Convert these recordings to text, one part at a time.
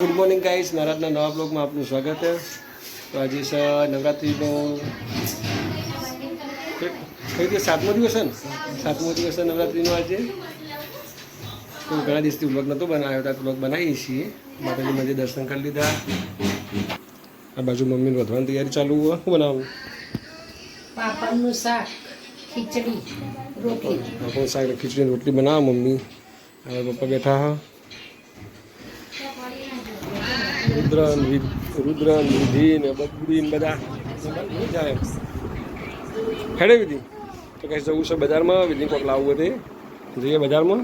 Good morning guys નારાજના નવા બ્લોગમાં આપનું સ્વાગત છે. તો આજે નવરાત્રિનો કઈ દિવસ? સાતમો દિવસ છે ને? સાતમો દિવસ છે નવરાત્રિનો આજે. તો ઘણા દિવસથી બ્લોગ નહોતો બનાવ્યો તો બ્લોગ બનાવીએ છીએ. માતાજી મંદિર દર્શન કરી લીધા. આ બાજુ મમ્મીને વધવાની તૈયારી ચાલુ હોય. શું બનાવું પાપડનું શાક ખીચડી રોટલી. પાપડનું શાક ખીચડી રોટલી બનાવો મમ્મી. હવે પપ્પા બેઠા હા. રુદ્રન રુદ્રન વિધિ ને બબડી ને બધા જાય હેડે વિધિ. તો કઈ જવું છે બજારમાં? વિધિ કોક લાવવું હતી? જઈએ બજારમાં.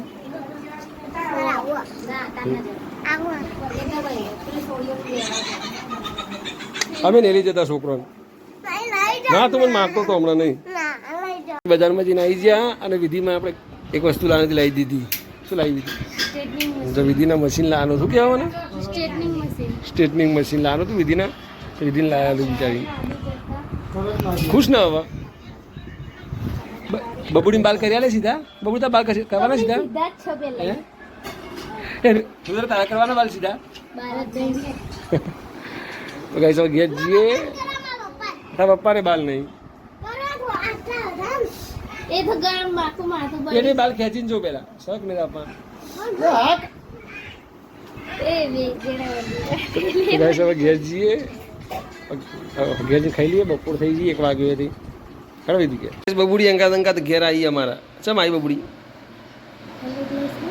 અમે નહીં લઈ જતા છોકરાને ના તો મને મારતો તો હમણાં નહીં. બજારમાં જઈને આવી ગયા અને વિધિમાં આપણે એક વસ્તુ લાવવાની લઈ દીધી. શું લાવી દીધી? જો વિધિના મશીન લાવવાનું શું કહેવાનું? સ્ટ્રેટનિંગ મશીન લાવવાનું હતું વિધિના? વિધિને વિધિને હતું બિચારી. ખુશ ના હવે. બબુડીને બાલ કરી લે સીધા? બબુડી તારા બાલ કરવાના સીધા? તારા કરવાના બાલ સીધા? તો કઈ સૌ ઘેર જઈએ. તારા પપ્પાને બાલ નહીં. એ તો ગરમ માથું માથું એને બાલ ખેંચીને જો પેલા. એ જેડા ગાઈસ હવે ઘેર જઈએ. ઘેર જઈને ખાઈ લઈએ બપોર થઈ જઈએ એક વાગે હતી કડવી હતી કે બબુડી અંગાત અંગાત ઘેર આવી અમારા. ચમ આવી બબુડી?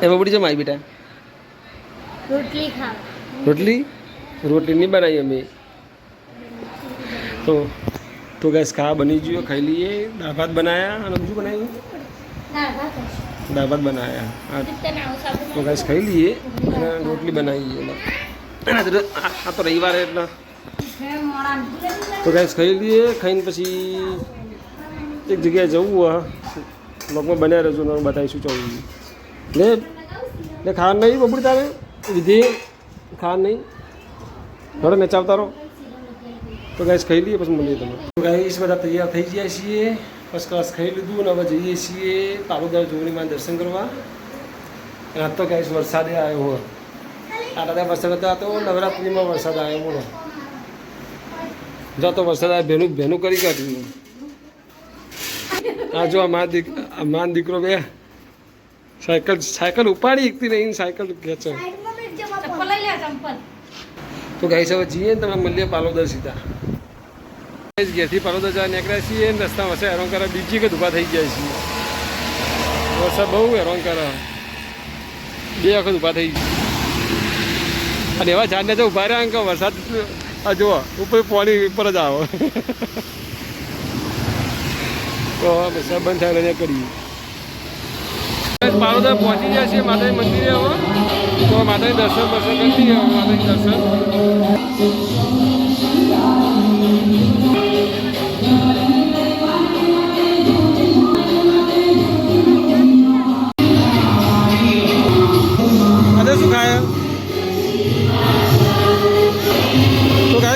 એ બબુડી ચમ આવી બેટા? રોટલી ખાવ. રોટલી? રોટલી નહીં બનાવી અમે. તો તો ગેસ ખા બની ગયો ખાઈ લઈએ. દાળ ભાત બનાવ્યા અને બીજું બનાવ્યું દાળ ભાત બનાવ્યા તો ગેસ ખાઈ લઈએ અને રોટલી બનાવીએ એમાં આ તો- રવિવારે એટલે. તો ગેસ ખાઈ લઈએ ખાઈને પછી એક જગ્યાએ જવું હોય. લોકમાં બન્યા રહેજો ને બતાવીશું જવું લે લે ખાવાનું નહીં બબડી તારે? વિધિ ખાવાનું નહીં? થોડો નચાવતા રહો તો ગાઈસ ખાઈ લઈએ પછી મળીએ તમે તો ગાઈસ બધા તૈયાર થઈ ગયા છીએ. ફર્સ્ટ ક્લાસ ખાઈ લીધું અને હવે જઈએ છીએ પાલોદર જોગણીમાં દર્શન કરવા. અને તો ગાઈસ વરસાદે આવ્યો હોય. આ બધા વરસાદ હતા તો નવરાત્રિમાં વરસાદ આવ્યો બોલો. જો તો વરસાદ આવે ભેનું ભેનું કરી કાઢ્યું. આ જો આ મા દીક આ માન દીકરો બે. સાયકલ સાયકલ ઉપાડી એકથી નહીં સાયકલ ખેંચે. તો ગાઈસ હવે જઈએ તમે મળીએ પાલોદર સીધા. ઘેરથી પરોદા જવા નીકળ્યા છીએ ને રસ્તા વસે હેરાન કરે. બીજી કે ઊભા થઈ ગયા છીએ. વરસાદ બહુ હેરાન કરે. બે વખત ઊભા થઈ ગયા. અને એવા ઝાડને તો ઊભા રહ્યા કે વરસાદ, આ જુઓ, ઉપર પાણી ઉપર જ આવો. તો વરસાદ બંધ થાય કરીએ પારોદા પહોંચી ગયા છીએ માતાજી મંદિરે હવે. તો માતાજી દર્શન દર્શન કરી, માતાજી દર્શન.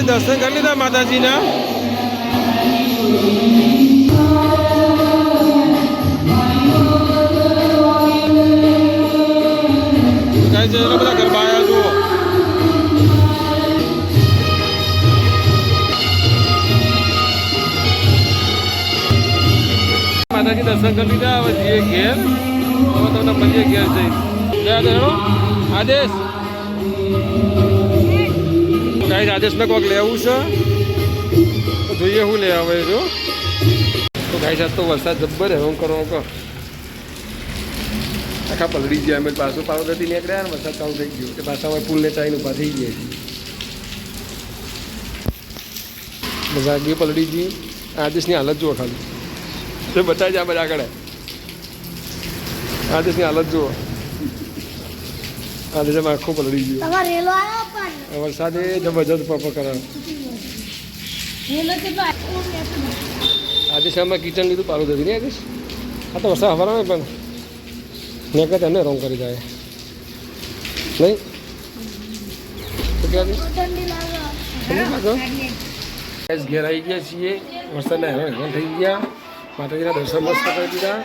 દર્શન કરી લીધા માતાજીના ગાય જરા બધા ગરબા આવ્યા જુઓ માતાજી દર્શન કરી લીધા હવે જઈએ ઘેર હવે તમને મળીએ ઘેર જઈ જયા દેણો આદેશ ગાઈસ આદેશને કોઈક લેવું છે? જોઈએ શું લે આવે જો. તો ગાઈસ, આજ તો વરસાદ જબ્બર હેરાન કરો કહો આખા પલળી ગયા અમે પાછું નથી નીકળ્યા ને, વરસાદ ચાલુ થઈ ગયો. કે પાછા હવે પુલને ચાઈને ઊભા થઈ ગયા છીએ. બધા ગઈ પલડીજી. આદેશની હાલત જુઓ ખાલી. તો બતાવી જાય બધા આગળ. આદેશની હાલત જુઓ. આદેશ આખું પલડી ગયું વરસાદે જબરજસ્ત પપ્પા કરે. આજે શામાં કિચન લીધું, પાલું દીધું ને આગળ આ તો વરસાદ હવાના પણ મેં કહે એમને રોંગ કરી જાય. નહીં? ઘેર આવી ગયા છીએ. વરસાદના હેરાન થઈ ગયા. માતાજીના દર્શન મસ્ત કરી દીધા.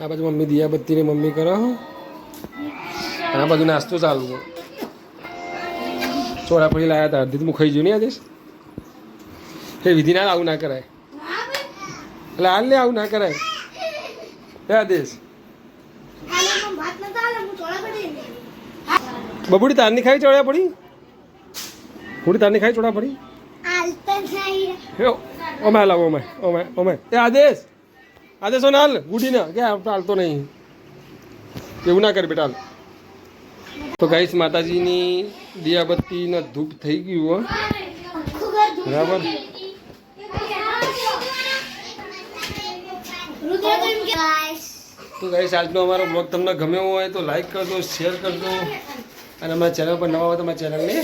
આ બાજુ મમ્મી દિયાબત્તીની મમ્મી કરો અને આ બધું નાસ્તો ચાલુ છે. ચોરાપડી લાયા હતા. અડધી હું ખાઈ ગયું નહીં આદેશ એ વિધિના આવું ના કરાય. એટલે હાલ ને આવું ના કરાય. હે, આદેશ. બબુડી, તારની ખાઈ ચોળ્યા પડી? બુડી તારની ખાઈ ચોળા પડી? ઓમે હાલ ઓમે ઓમે ઓમે. એ, આદેશ. આદેશ ઓને હાલ. ગુડી ના કે હાલતો નહીં. એવું ના કર બેટા, હાલ. તો ગાઈસ માતાજીની દિયાબત્તીના ધૂપ થઈ ગયું બરાબર? તો ગાઈસ આજનો અમારો બ્લોગ તમને ગમ્યો હોય તો લાઈક કરજો શેર કરજો. અને અમારા ચેનલ પર નવા હોય તો અમારા ચેનલને